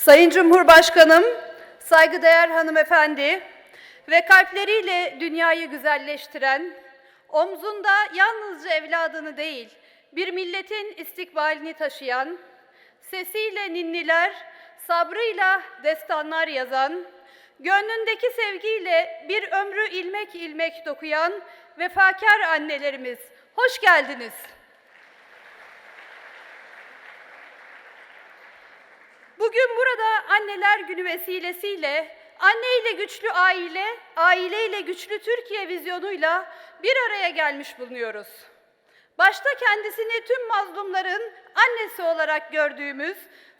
Sayın Cumhurbaşkanım, saygıdeğer hanımefendi ve kalpleriyle dünyayı güzelleştiren, omzunda yalnızca evladını değil, bir milletin istikbalini taşıyan, sesiyle ninniler, sabrıyla destanlar yazan, gönlündeki sevgiyle bir ömrü ilmek ilmek dokuyan vefakar annelerimiz, hoş geldiniz. Bugün burada Anneler Günü vesilesiyle Anne ile güçlü aile, aile ile güçlü Türkiye vizyonuyla bir araya gelmiş bulunuyoruz. Başta kendisini tüm mazlumların annesi olarak gördüğümüz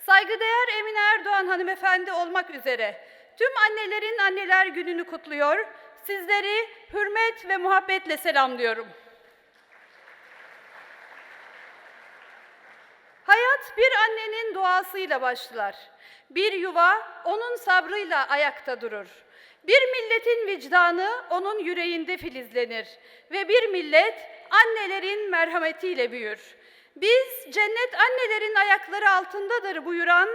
saygıdeğer Emine Erdoğan hanımefendi olmak üzere tüm annelerin Anneler Günü'nü kutluyor. Sizleri hürmet ve muhabbetle selamlıyorum. Hayat bir annenin duasıyla başlar. Bir yuva onun sabrıyla ayakta durur. Bir milletin vicdanı onun yüreğinde filizlenir ve bir millet annelerin merhametiyle büyür. Biz cennet annelerin ayakları altındadır buyuran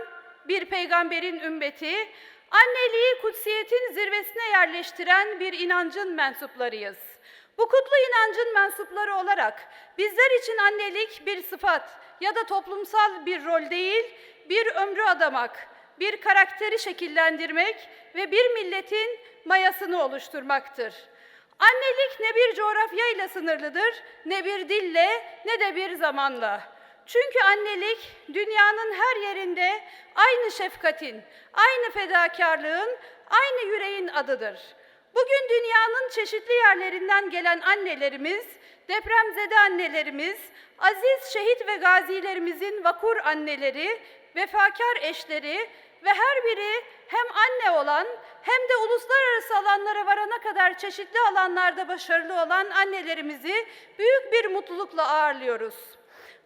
bir peygamberin ümmeti, anneliği kutsiyetin zirvesine yerleştiren bir inancın mensuplarıyız. Bu kutlu inancın mensupları olarak bizler için annelik bir sıfat ya da toplumsal bir rol değil, bir ömrü adamak, bir karakteri şekillendirmek ve bir milletin mayasını oluşturmaktır. Annelik ne bir coğrafyayla sınırlıdır, ne bir dille, ne de bir zamanla. Çünkü annelik dünyanın her yerinde aynı şefkatin, aynı fedakarlığın, aynı yüreğin adıdır. Bugün dünyanın çeşitli yerlerinden gelen annelerimiz, depremzede annelerimiz, aziz şehit ve gazilerimizin vakur anneleri, vefakar eşleri ve her biri hem anne olan hem de uluslararası alanlara varana kadar çeşitli alanlarda başarılı olan annelerimizi büyük bir mutlulukla ağırlıyoruz.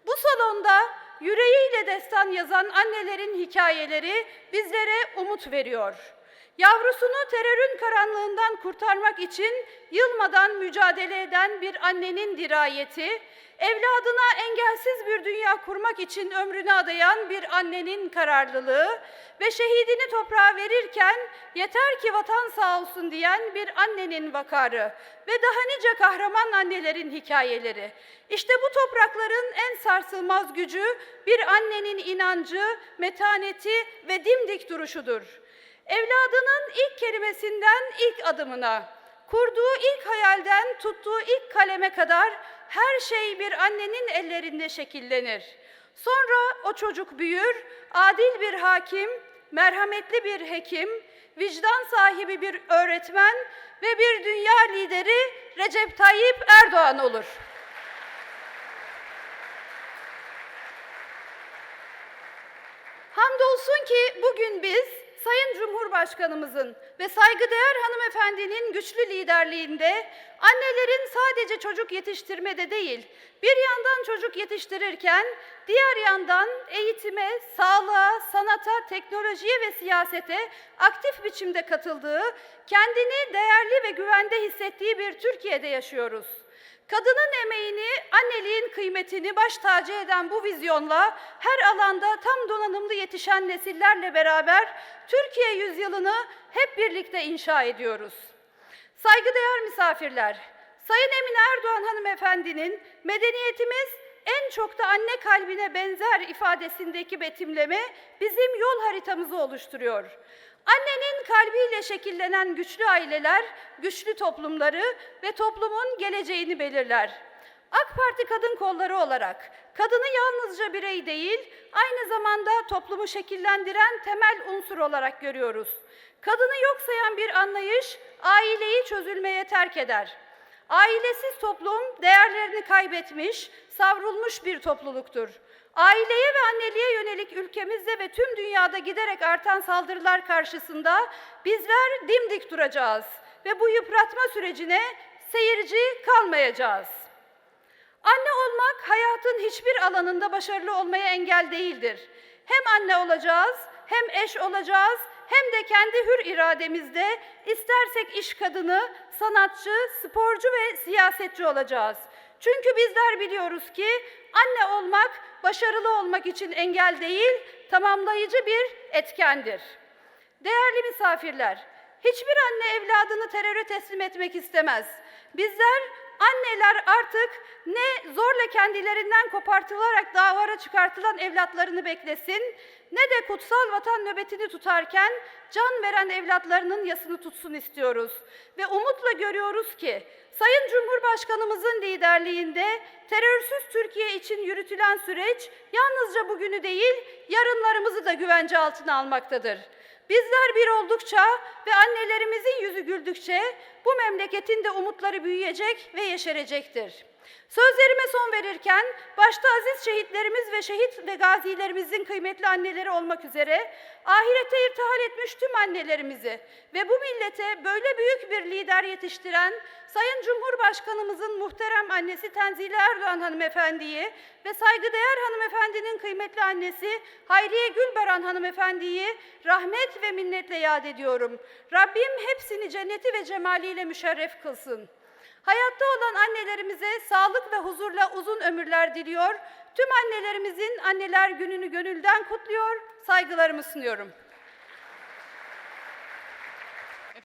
Bu salonda yüreğiyle destan yazan annelerin hikayeleri bizlere umut veriyor. Yavrusunu terörün karanlığından kurtarmak için yılmadan mücadele eden bir annenin dirayeti, evladına engelsiz bir dünya kurmak için ömrünü adayan bir annenin kararlılığı ve şehidini toprağa verirken yeter ki vatan sağ olsun diyen bir annenin vakarı ve daha nice kahraman annelerin hikayeleri. İşte bu toprakların en sarsılmaz gücü bir annenin inancı, metaneti ve dimdik duruşudur. Evladının ilk kelimesinden ilk adımına, kurduğu ilk hayalden tuttuğu ilk kaleme kadar her şey bir annenin ellerinde şekillenir. Sonra o çocuk büyür, adil bir hakim, merhametli bir hekim, vicdan sahibi bir öğretmen ve bir dünya lideri Recep Tayyip Erdoğan olur. Hamdolsun ki bugün biz Sayın Cumhurbaşkanımızın ve saygıdeğer hanımefendinin güçlü liderliğinde annelerin sadece çocuk yetiştirmede değil, bir yandan çocuk yetiştirirken diğer yandan eğitime, sağlığa, sanata, teknolojiye ve siyasete aktif biçimde katıldığı, kendini değerli ve güvende hissettiği bir Türkiye'de yaşıyoruz. Kadının emeğini, anneliğin kıymetini baş tacı eden bu vizyonla her alanda tam donanımlı yetişen nesillerle beraber Türkiye yüzyılını hep birlikte inşa ediyoruz. Saygıdeğer misafirler, Sayın Emine Erdoğan hanımefendinin medeniyetimiz en çok da anne kalbine benzer ifadesindeki betimleme bizim yol haritamızı oluşturuyor. Annenin kalbiyle şekillenen güçlü aileler, güçlü toplumları ve toplumun geleceğini belirler. AK Parti kadın kolları olarak kadını yalnızca birey değil, aynı zamanda toplumu şekillendiren temel unsur olarak görüyoruz. Kadını yok sayan bir anlayış aileyi çözülmeye terk eder. Ailesiz toplum değerlerini kaybetmiş, savrulmuş bir topluluktur. Aileye ve anneliğe yönelik ülkemizde ve tüm dünyada giderek artan saldırılar karşısında bizler dimdik duracağız ve bu yıpratma sürecine seyirci kalmayacağız. Anne olmak hayatın hiçbir alanında başarılı olmaya engel değildir. Hem anne olacağız, hem eş olacağız, hem de kendi hür irademizde istersek iş kadını, sanatçı, sporcu ve siyasetçi olacağız. Çünkü bizler biliyoruz ki anne olmak başarılı olmak için engel değil, tamamlayıcı bir etkendir. Değerli misafirler, hiçbir anne evladını teröre teslim etmek istemez. Bizler anneler artık ne zorla kendilerinden kopartılarak davara çıkartılan evlatlarını beklesin, ne de kutsal vatan nöbetini tutarken can veren evlatlarının yasını tutsun istiyoruz. Ve umutla görüyoruz ki Sayın Cumhurbaşkanımızın liderliğinde terörsüz Türkiye için yürütülen süreç yalnızca bugünü değil, yarınlarımızı da güvence altına almaktadır. Bizler bir oldukça ve annelerimizin yüzü güldükçe bu memleketin de umutları büyüyecek ve yeşerecektir. Sözlerime son verirken başta aziz şehitlerimiz ve şehit ve gazilerimizin kıymetli anneleri olmak üzere ahirete irtihal etmiş tüm annelerimizi ve bu millete böyle büyük bir lider yetiştiren Sayın Cumhurbaşkanımızın muhterem annesi Tenzile Erdoğan hanımefendiyi ve saygıdeğer hanımefendinin kıymetli annesi Hayriye Gülbaran hanımefendiyi rahmet ve minnetle yad ediyorum. Rabbim hepsini cenneti ve cemaliyle müşerref kılsın. Hayatta olan annelerimize sağlık ve huzurla uzun ömürler diliyor. Tüm annelerimizin anneler gününü gönülden kutluyor, saygılarımı sunuyorum.